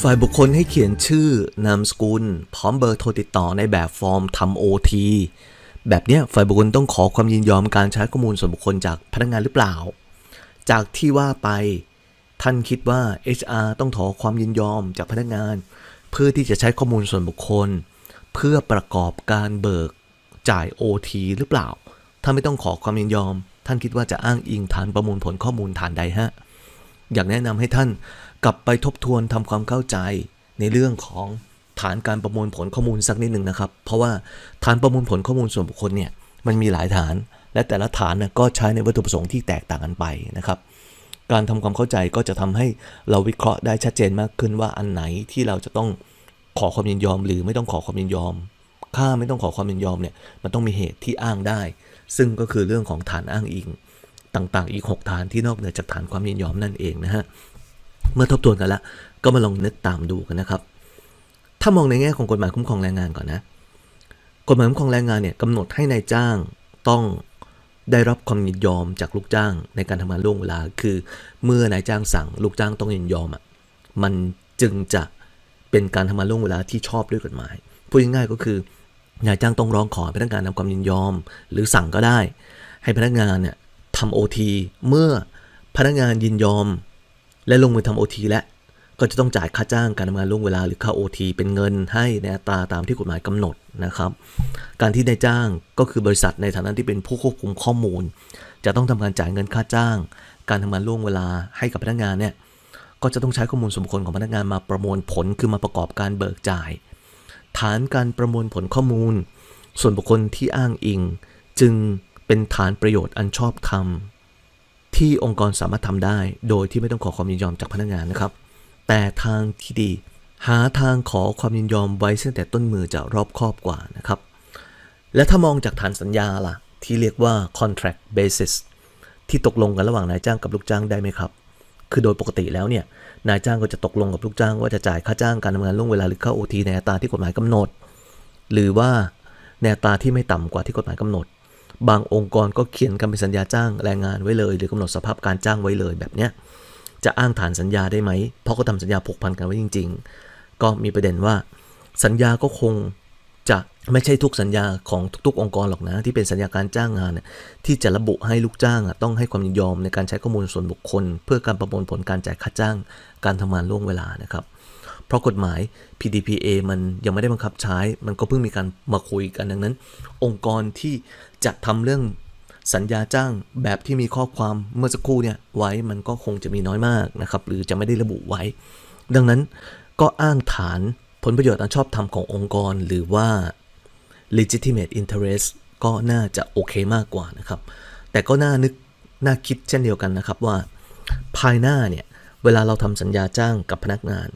ฝ่ายบุคคลให้เขียนชื่อนามสกุล พร้อมเบอร์โทรติดต่อในแบบฟอร์มทำ OT แบบเนี้ยฝ่ายบุคคลต้องขอความยินยอมการใช้ข้อมูลส่วนบุคคลจากพนักงานหรือเปล่า จากที่ว่าไปท่านคิดว่า HR ต้องขอความยินยอมจากพนักงาน เพื่อที่จะใช้ข้อมูลส่วนบุคคล เพื่อประกอบการเบิกจ่าย OT หรือเปล่า ถ้าไม่ต้องขอความยินยอม ท่านคิดว่าจะอ้างอิงฐานประมวลผลข้อมูลฐานใดฮะ อยากแนะนำให้ท่านกลับไปทบทวนทำความเข้าใจในเรื่องของฐานการประมวลผลข้อมูลสักนิดหนึ่งนะครับ เพราะว่าฐานประมวลผลข้อมูลส่วนบุคคลเนี่ยมันมีหลายฐาน และแต่ละฐานน่ะก็ใช้ในวัตถุประสงค์ที่แตกต่างกันไปนะครับ การทำความเข้าใจก็จะทำให้เราวิเคราะห์ได้ชัดเจนมากขึ้นว่าอันไหนที่เราจะต้องขอความยินยอม หรือไม่ต้องขอความยินยอมถ้าไม่ต้องขอความยินยอมเนี่ยมันต้องมีเหตุที่อ้างได้ ซึ่งก็คือเรื่องของฐานอ้างอิง ต่างๆ อีก 6 ฐานที่นอกเหนือจากฐานความยินยอมนั่นเองนะฮะ เมื่อทบทวนกันแล้วก็มาลองนึกตามดูกันนะครับ ถ้ามองในแง่ของกฎหมายคุ้มครองแรงงานก่อนนะ กฎหมายคุ้มครองแรงงานเนี่ยกำหนดให้ในายจ้างต้องได้รับความยินยอมจากลูกจ้างในการทำงานล่วงเวลา คือเมื่อนายจ้างสั่งลูกจ้างต้องยินยอมอะ มันจึงจะเป็นการทำงานล่วงเวลาที่ชอบด้วยกฎหมาย พูดง่ายๆก็คือนายจ้างต้องร้องขอพนักงานนำความยินยอม หรือสั่งก็ได้ ให้พนักงานเนี่ยำโอทีเมื่อพนักงานยินยอม และลงมือทำโอทีและก็จะต้องจ่ายค่าจ้างการทำงานล่วงเวลาหรือค่าโอทีเป็นเงินให้ในอัตราตามที่กฎหมายกำหนดนะครับ การที่นายจ้างก็คือบริษัทในฐานะที่เป็นผู้ควบคุมข้อมูล จะต้องทำการจ่ายเงินค่าจ้าง การทำงานล่วงเวลาให้กับพนักงานเนี่ยก็จะต้องใช้ข้อมูลส่วนบุคคลของพนักงานมาประมวลผลคือมาประกอบการเบิกจ่าย ฐานการประมวลผลข้อมูล ส่วนบุคคลที่อ้างอิง จึง เป็นฐานประโยชน์อันชอบธรรม ที่องค์กรสามารถทำได้ โดยที่ไม่ต้องขอความยินยอมจากพนักงานนะครับ แต่ทางที่ดี หาทางขอความยินยอมไว้ตั้งแต่ต้นมือจะรอบคอบกว่านะครับ และถ้ามองจากฐานสัญญาล่ะ ที่เรียกว่า contract basis ที่ตกลงกันระหว่างนายจ้างกับลูกจ้างได้ไหมครับ คือโดยปกติแล้วเนี่ยนายจ้างก็จะตกลงกับลูกจ้างว่าจะจ่ายค่าจ้างการทำงานล่วงเวลาหรือค่าโอทีในอัตราที่กฎหมายกำหนด หรือว่าในอัตราที่ไม่ต่ำกว่าที่กฎหมายกำหนด บางองค์กรก็เขียนกันเป็นสัญญาจ้างแรงงานไว้เลย หรือกำหนดสภาพการจ้างไว้เลยแบบเนี้ยจะอ้างฐานสัญญาได้ไหม เพราะก็ทำสัญญาผูกพันกันไว้จริง ๆ ก็มีประเด็นว่าสัญญาก็คงจะไม่ใช่ทุกสัญญาของทุกๆ องค์กรหรอกนะ ที่เป็นสัญญาการจ้างงานที่จะระบุให้ลูกจ้างต้องให้ความยินยอมในการใช้ข้อมูลส่วนบุคคล เพื่อการประมวลผลการจ่ายค่าจ้าง การทำงานล่วงเวลานะครับ เพราะกฎหมาย PDPA มันยังไม่ได้บังคับใช้ มันก็เพิ่งมีการมาคุยกันดังนั้น องค์กรที่จะทำเรื่องสัญญาจ้างแบบที่มีข้อความเมื่อสักครู่เนี่ยไว้มันก็คงจะมีน้อยมากนะครับ หรือจะไม่ได้ระบุไว้ ดังนั้นก็อ้างฐานผลประโยชน์อันชอบธรรมขององค์กร หรือว่า legitimate interest ก็น่าจะโอเคมากกว่านะครับ แต่ก็น่านึกน่าคิดเช่นเดียวกันนะครับว่า ภายหน้าเนี่ย เวลาเราทำสัญญาจ้างกับพนักงาน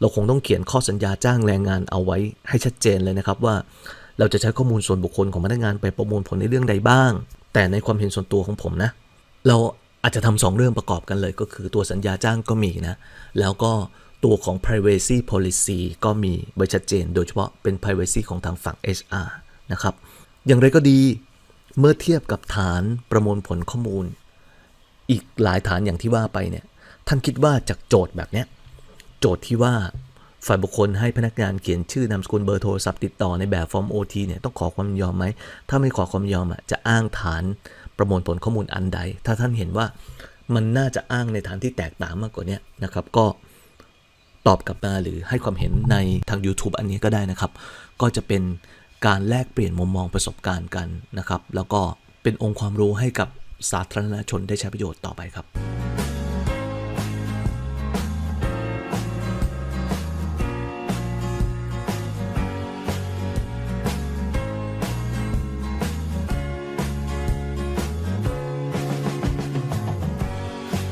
เราคงต้องเขียนข้อสัญญาจ้างแรงงานเอาไว้ให้ชัดเจนเลยนะครับว่า เราจะใช้ข้อมูลส่วนบุคคลของพนักงานไปประมวลผลในเรื่องใดบ้าง แต่ในความเห็นส่วนตัวของผมนะ เราอาจจะทำสองเรื่องประกอบกันเลยก็คือตัวสัญญาจ้างก็มีนะ แล้วก็ตัวของ privacy policy ก็มีไว้ชัดเจน โดยเฉพาะเป็น privacy ของทางฝั่ง HR นะครับ อย่างไรก็ดีเมื่อเทียบกับฐานประมวลผลข้อมูล อีกหลายฐานอย่างที่ว่าไปเนี่ยท่านคิดว่าจากโจทย์แบบเนี้ย โจทย์ที่ว่าฝ่ายบุคคลให้พนักงานเขียนชื่อนามสกุลเบอร์โทรศัพท์ติดต่อในแบบฟอร์ม OT เนี่ยต้องขอความยอมไหม ถ้าไม่ขอความยอมอะจะอ้างฐานประมวลผลข้อมูลอันใด ถ้าท่านเห็นว่ามันน่าจะอ้างในฐานที่แตกต่างมากกว่านี้นะครับ ก็ตอบกลับมาหรือให้ความเห็นในทาง YouTube อันนี้ก็ได้นะครับ ก็จะเป็นการแลกเปลี่ยนมุมมองประสบการณ์กันนะครับ แล้วก็เป็นองค์ความรู้ให้กับสาธารณชนได้ใช้ประโยชน์ต่อไปครับ